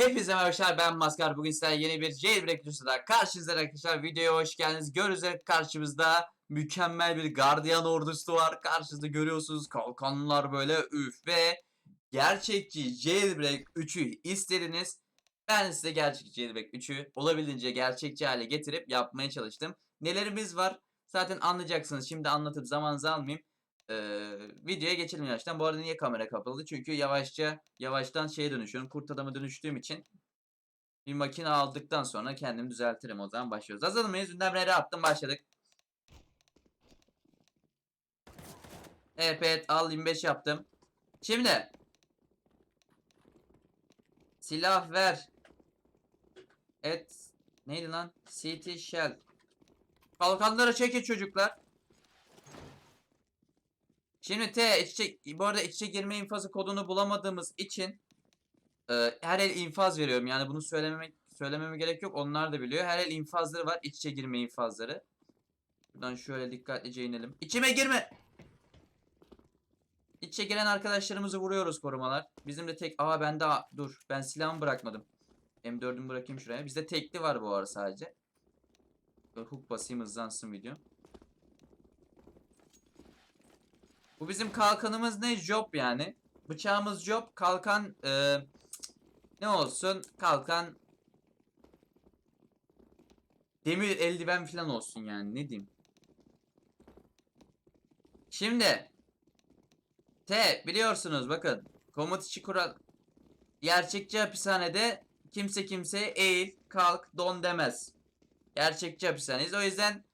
Hepinize merhaba arkadaşlar ben Maskar. Bugün sizlerle yeni bir jailbreak videosu daha karşınızda arkadaşlar. Videoya hoş geldiniz. Görüyoruz karşımızda mükemmel bir gardiyan ordusu var. Karşınızda görüyorsunuz kalkanlar böyle üf ve gerçekçi jailbreak 3'ü istediniz. Ben size gerçekçi jailbreak 3'ü olabildiğince gerçekçi hale getirip yapmaya çalıştım. Nelerimiz var zaten anlayacaksınız. Şimdi anlatıp zamanınızı almayayım. Videoya geçelim yavaştan. Bu arada niye kamera kapalı? Çünkü yavaşça yavaştan şeye dönüşüyorum. Kurt adama dönüştüğüm için bir makine aldıktan sonra kendimi düzeltirim. O zaman başlıyoruz. Hazır mıyız? Nereye attım başladık. Evet al 25 yaptım. Şimdi silah ver. Et neydi lan? CT shell. Kalkanları çekin çocuklar. Şimdi T iç içe, bu arada iç içe girme infazı kodunu bulamadığımız için e, her el infaz veriyorum. Yani bunu söylememek söylememe gerek yok. Onlar da biliyor. Her el infazları var. iç içe girme infazları. Buradan şöyle dikkatlice inelim. İçime girme. İç içe giren arkadaşlarımızı vuruyoruz korumalar. Bizim de tek... Aa ben daha... Dur. Ben silahımı bırakmadım. M4'ümü bırakayım şuraya. Bizde tekli var bu arada sadece. Dur hook basayım hızlansın video. Bu bizim kalkanımız ne? Job yani. Bıçağımız job. Kalkan e, ne olsun? Kalkan demir eldiven falan olsun yani. Ne diyeyim? Şimdi T biliyorsunuz bakın. Komut içi kural gerçekçi hapishanede kimse kimseye eğil, kalk, don demez. Gerçekçi hapishaneyiz. O yüzden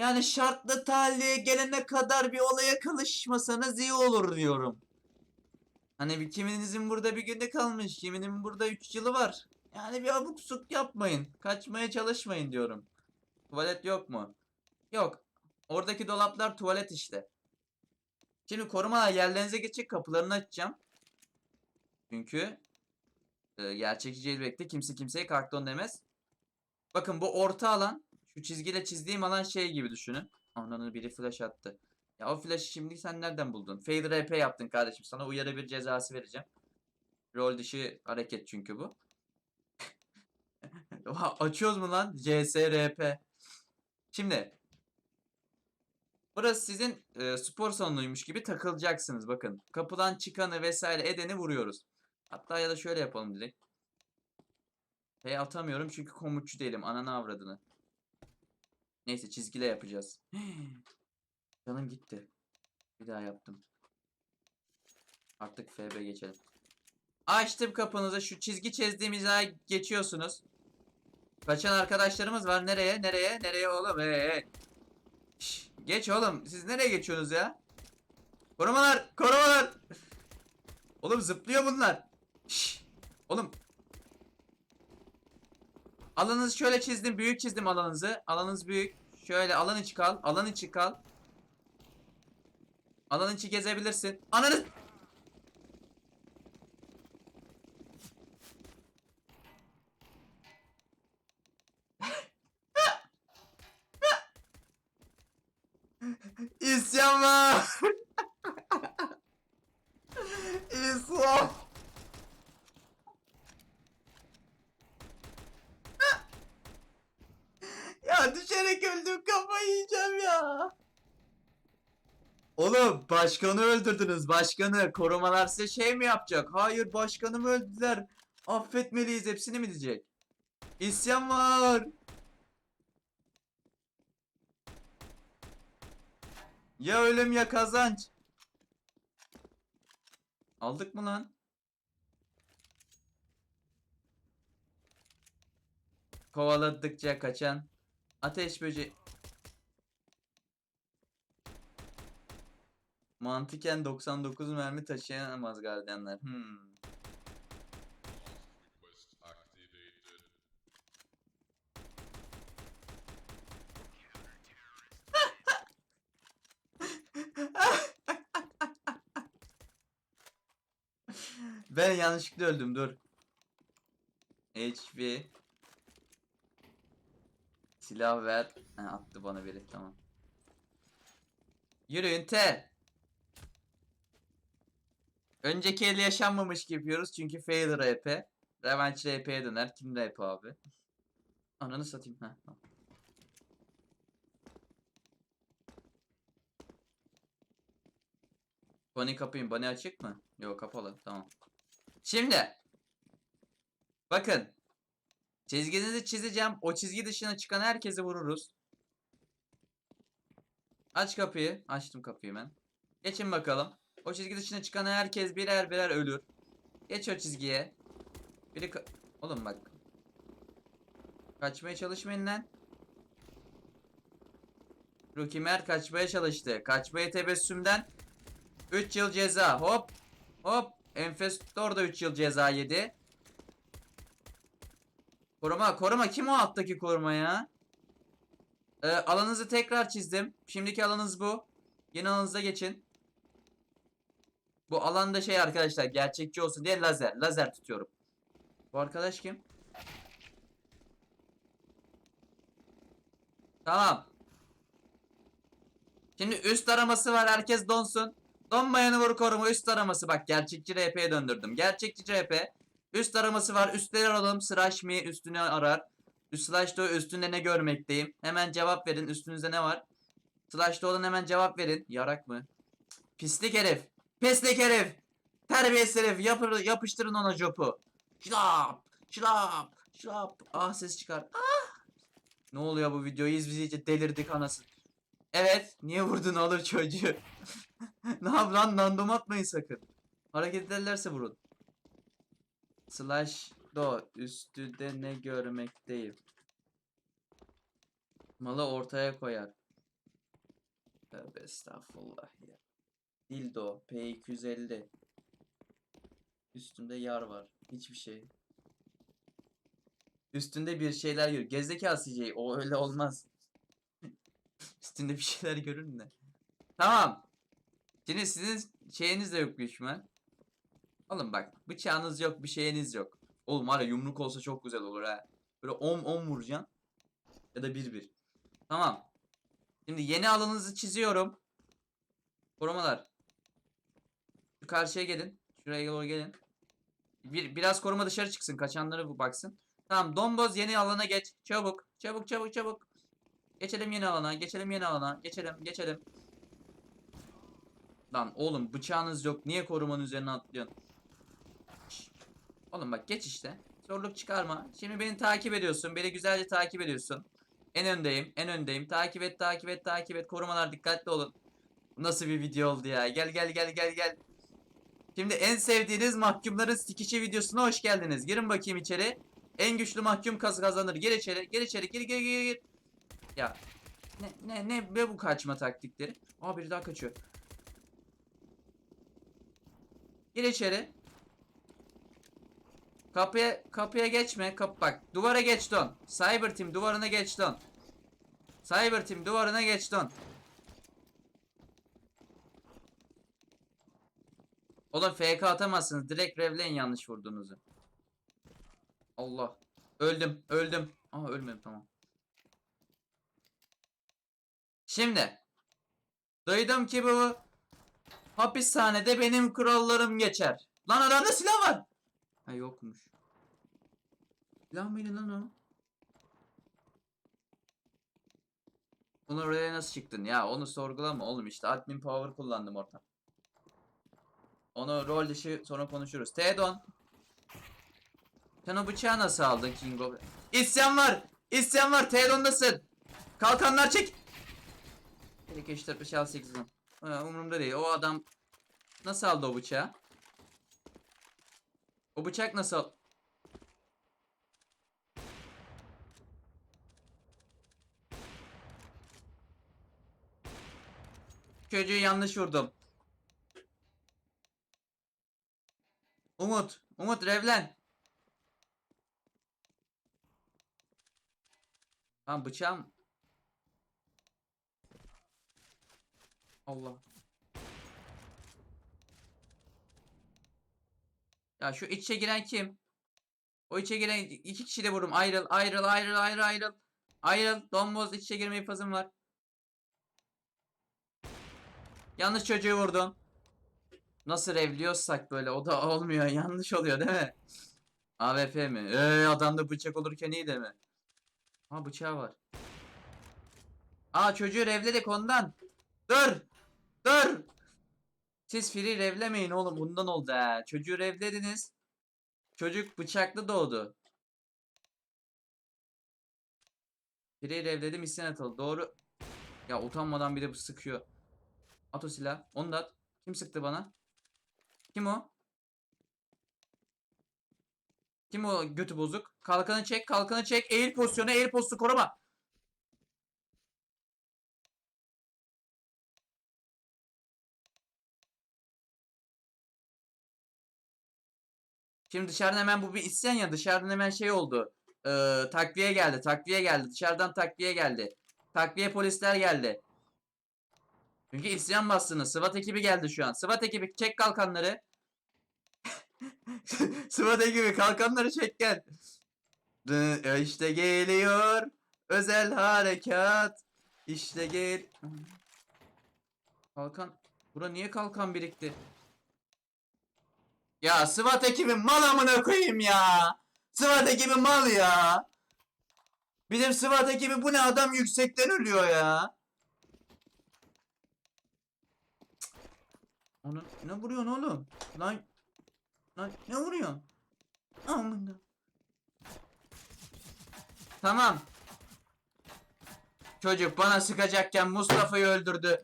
yani şartlı tahliye gelene kadar bir olaya kalışmasanız iyi olur diyorum. Hani bir kiminizin burada bir günde kalmış, kiminin burada 3 yılı var. Yani bir abuk suk yapmayın. Kaçmaya çalışmayın diyorum. Tuvalet yok mu? Yok. Oradaki dolaplar tuvalet işte. Şimdi korumalar yerlerinize geçecek kapılarını açacağım. Çünkü e, gerçekçi jailbreak'te kimse kimseye karton demez. Bakın bu orta alan şu çizgiyle çizdiğim alan şey gibi düşünün. Ananı biri flash attı. Ya o flash'ı şimdi sen nereden buldun? Fade RP yaptın kardeşim. Sana uyarı bir cezası vereceğim. Rol dışı hareket çünkü bu. Açıyoruz mu lan? CSRP. Şimdi. Burası sizin e, spor salonuymuş gibi takılacaksınız. Bakın. Kapıdan çıkanı vesaire edeni vuruyoruz. Hatta ya da şöyle yapalım direkt. P atamıyorum çünkü komutçu değilim. Ananı avradını. Neyse çizgiyle yapacağız. Canım gitti. Bir daha yaptım. Artık FB geçelim. Açtım kapınızı. Şu çizgi çizdiğimiz ay geçiyorsunuz. Kaçan arkadaşlarımız var. Nereye? Nereye? Nereye oğlum? Hey, hey. Şş, geç oğlum. Siz nereye geçiyorsunuz ya? Korumalar! Korumalar! Oğlum zıplıyor bunlar. Şş, oğlum Alanınızı şöyle çizdim. Büyük çizdim alanınızı. Alanınız büyük. Şöyle alan içi kal. Alan içi kal. Alan içi gezebilirsin. Ananı... İsyan var. İsyan. Ya düşerek öldüm kafayı yiyeceğim ya. Oğlum başkanı öldürdünüz başkanı. Korumalar size şey mi yapacak? Hayır başkanımı öldürdüler. Affetmeliyiz hepsini mi diyecek? İsyan var. Ya ölüm ya kazanç. Aldık mı lan? Kovaladıkça kaçan ateş böceği. Mantıken 99 mermi taşıyamaz gardiyanlar. Hmm. Ben yanlışlıkla öldüm dur. HP Silah ver. Ha, attı bana biri tamam. Yürüyün T. Önceki el yaşanmamış gibi yapıyoruz çünkü failure EP. Revanş RP'ye döner. Kim RP abi? Ananı satayım. Tamam. Bunny kapayım. Bunny açık mı? Yok kapalı. Tamam. Şimdi. Bakın. Çizginizi çizeceğim. O çizgi dışına çıkan herkesi vururuz. Aç kapıyı. Açtım kapıyı ben. Geçin bakalım. O çizgi dışına çıkan herkes birer birer ölür. Geç o çizgiye. Biri Oğlum bak. Kaçmaya çalışmayın lan. Rookie Mert kaçmaya çalıştı. Kaçmaya tebessümden 3 yıl ceza. Hop. Hop. Enfestor da 3 yıl ceza yedi. Koruma, koruma. Kim o alttaki koruma ya? Ee, alanınızı tekrar çizdim. Şimdiki alanınız bu. Yeni alanınıza geçin. Bu alanda şey arkadaşlar gerçekçi olsun diye lazer. Lazer tutuyorum. Bu arkadaş kim? Tamam. Şimdi üst araması var. Herkes donsun. Donmayanı vur koruma üst araması. Bak gerçekçi RP'ye döndürdüm. Gerçekçi RP. Üst araması var. Üstleri aralım. Slash me üstünü arar. Üst slash do üstünde ne görmekteyim. Hemen cevap verin. Üstünüzde ne var? Slash do'dan hemen cevap verin. Yarak mı? Pislik herif. Pislik herif. Terbiyesiz herif. Yapır, yapıştırın ona jopu. Şlap. Şlap. Şlap. Ah ses çıkar. Ah. Ne oluyor bu videoyu izleyince delirdik anası. Evet. Niye vurdun olur çocuğu? ne yap lan random atmayın sakın. Hareket ederlerse vurun. Slash do üstünde ne görmekteyim. Malı ortaya koyar. Tövbe estağfurullah ya. Dildo P250. Üstünde yar var. Hiçbir şey. Üstünde bir şeyler gör. Gezdeki CJ o öyle olmaz. Üstünde bir şeyler görün de. Tamam. Şimdi sizin şeyiniz de yok büyük. Oğlum bak bıçağınız yok bir şeyiniz yok. Oğlum var ya yumruk olsa çok güzel olur ha. Böyle 10 10 vuracaksın. Ya da 1-1. Tamam. Şimdi yeni alanınızı çiziyorum. Korumalar. Karşıya gelin. Şuraya doğru gelin. Bir, biraz koruma dışarı çıksın. Kaçanları bu baksın. Tamam Domboz yeni alana geç. Çabuk. Çabuk çabuk çabuk. Geçelim yeni alana. Geçelim yeni alana. Geçelim geçelim. Lan oğlum bıçağınız yok. Niye korumanın üzerine atlıyorsun? Oğlum bak geç işte. Zorluk çıkarma. Şimdi beni takip ediyorsun. Beni güzelce takip ediyorsun. En öndeyim. En öndeyim. Takip et takip et takip et. Korumalar dikkatli olun. Nasıl bir video oldu ya. Gel gel gel gel gel. Şimdi en sevdiğiniz mahkumların sikişi videosuna hoş geldiniz. Girin bakayım içeri. En güçlü mahkum kaz kazanır. Gir içeri. Gir içeri. Gir gir gir gir. Ya. Ne ne ne ne bu kaçma taktikleri? Aa biri daha kaçıyor. Gir içeri. Kapıya kapıya geçme. Kap bak. Duvara geç don. Cyber Team duvarına geç don. Cyber Team duvarına geç don. Oğlum FK atamazsınız. Direkt revleyin yanlış vurduğunuzu. Allah. Öldüm. Öldüm. Aa ölmedim tamam. Şimdi. Duydum ki bu hapishanede benim kurallarım geçer. Lan adamda silah var. Ha yokmuş. Silah mıydı lan o? Bunu oraya nasıl çıktın? Ya onu sorgulama oğlum işte admin power kullandım orada. Onu rol dışı sonra konuşuruz. Tedon. Sen o bıçağı nasıl aldın Kingo? İsyan var! İsyan var! Tedon'dasın! Kalkanlar çek! 52 3 4 5 6 8 10. Ha, umurumda değil. O adam nasıl aldı o bıçağı? O bıçak nasıl? Çocuğu yanlış vurdum. Umut, Umut Revlen. Tamam bıçağım. Allah. Ya şu içe giren kim? O içe giren iki kişi de vururum. Ayrıl, ayrıl, ayrıl, ayrıl, ayrıl. Ayrıl. Domboz içe girme infazım var. Yanlış çocuğu vurdun. Nasıl revliyorsak böyle o da olmuyor. Yanlış oluyor değil mi? AWP mi? Eee adamda bıçak olurken iyi de mi? Ha bıçağı var. Aa çocuğu revledik ondan. Dur. Dur. Siz free revlemeyin oğlum bundan oldu ha. Çocuğu revlediniz. Çocuk bıçaklı doğdu. Free revledim isyan atıldı. Doğru. Ya utanmadan bir de bu sıkıyor. At silah. Onu da at. Kim sıktı bana? Kim o? Kim o götü bozuk? Kalkanı çek, kalkanı çek. Eğil pozisyonu, eğil postu koruma. Şimdi dışarıdan hemen bu bir isyan ya dışarıdan hemen şey oldu. Ee, takviye geldi, takviye geldi. Dışarıdan takviye geldi. Takviye polisler geldi. Çünkü isyan bastınız. SWAT ekibi geldi şu an. SWAT ekibi çek kalkanları. SWAT ekibi kalkanları çek gel. Dı- İşte geliyor. Özel harekat. İşte gel. Kalkan. Bura niye kalkan birikti? Ya SWAT ekibi mal amına koyayım ya. SWAT ekibi mal ya. Bizim SWAT ekibi bu ne adam yüksekten ölüyor ya. Onu ne vuruyorsun oğlum? Lan lan ne vuruyorsun? Amına. Tamam. Çocuk bana sıkacakken Mustafa'yı öldürdü.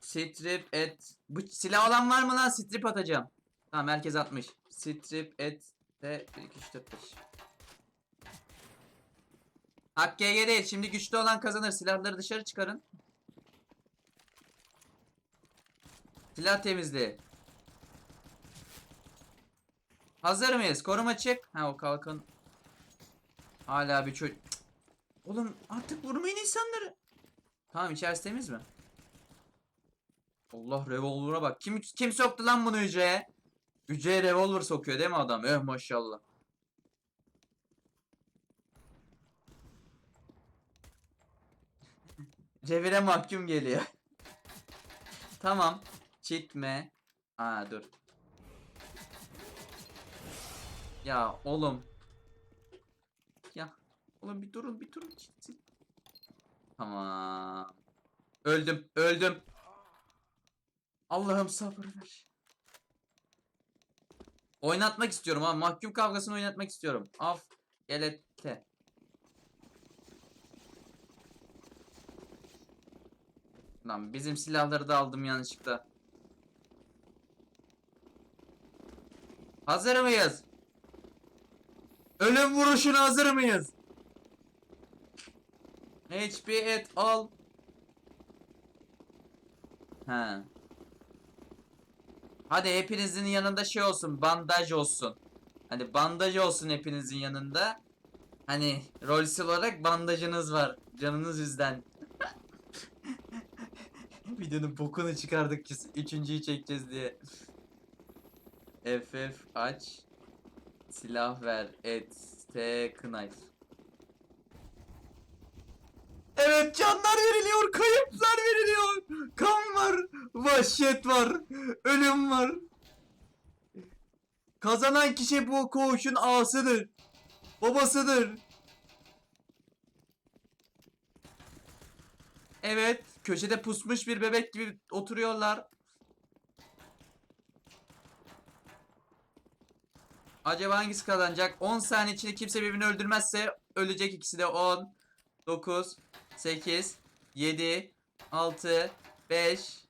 Strip et. Bu silah olan var mı lan? Strip atacağım. Tamam herkes atmış. Strip et de 1 2 3 4 5. Hak değil. Şimdi güçlü olan kazanır. Silahları dışarı çıkarın. Silah temizliği. Hazır mıyız? Koruma çık. Ha o kalkan. Hala bir çocuk. Oğlum artık vurmayın insanları. Tamam içerisi temiz mi? Allah revolver'a bak. Kim kim soktu lan bunu hücreye? Hücreye revolver sokuyor değil mi adam? Eh maşallah. Revire mahkum geliyor. tamam. Çekme. Aa dur. Ya oğlum. Ya oğlum bir durun bir durun. Tamam. Öldüm öldüm. Allah'ım sabır ver. Oynatmak istiyorum ha. Mahkum kavgasını oynatmak istiyorum. Af. Gelette. Lan bizim silahları da aldım yanlışlıkla. Hazır mıyız? Ölüm vuruşuna hazır mıyız? HP et al. He. Hadi hepinizin yanında şey olsun, bandaj olsun. Hani bandaj olsun hepinizin yanında. Hani rolsel olarak bandajınız var. Canınız yüzden. Videonun bokunu çıkardık ki üçüncüyü çekeceğiz diye. FF aç. Silah ver. Et. T knife. Evet canlar veriliyor. Kayıplar veriliyor. Kan var. Vahşet var. Ölüm var. Kazanan kişi bu koğuşun ağasıdır. Babasıdır. Evet. Köşede pusmuş bir bebek gibi oturuyorlar. Acaba hangisi kazanacak? 10 saniye içinde kimse birbirini öldürmezse ölecek ikisi de 10 9 8 7 6 5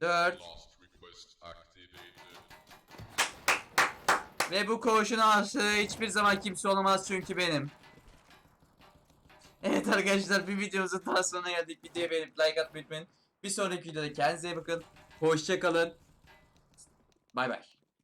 4 Last request activated. Ve bu koğuşun aşığı hiçbir zaman kimse olamaz çünkü benim. Evet arkadaşlar bir videomuzun daha sonuna geldik. Videoya beğenip like atmayı unutmayın. Bir sonraki videoda kendinize iyi bakın. Hoşça kalın. Bay bay.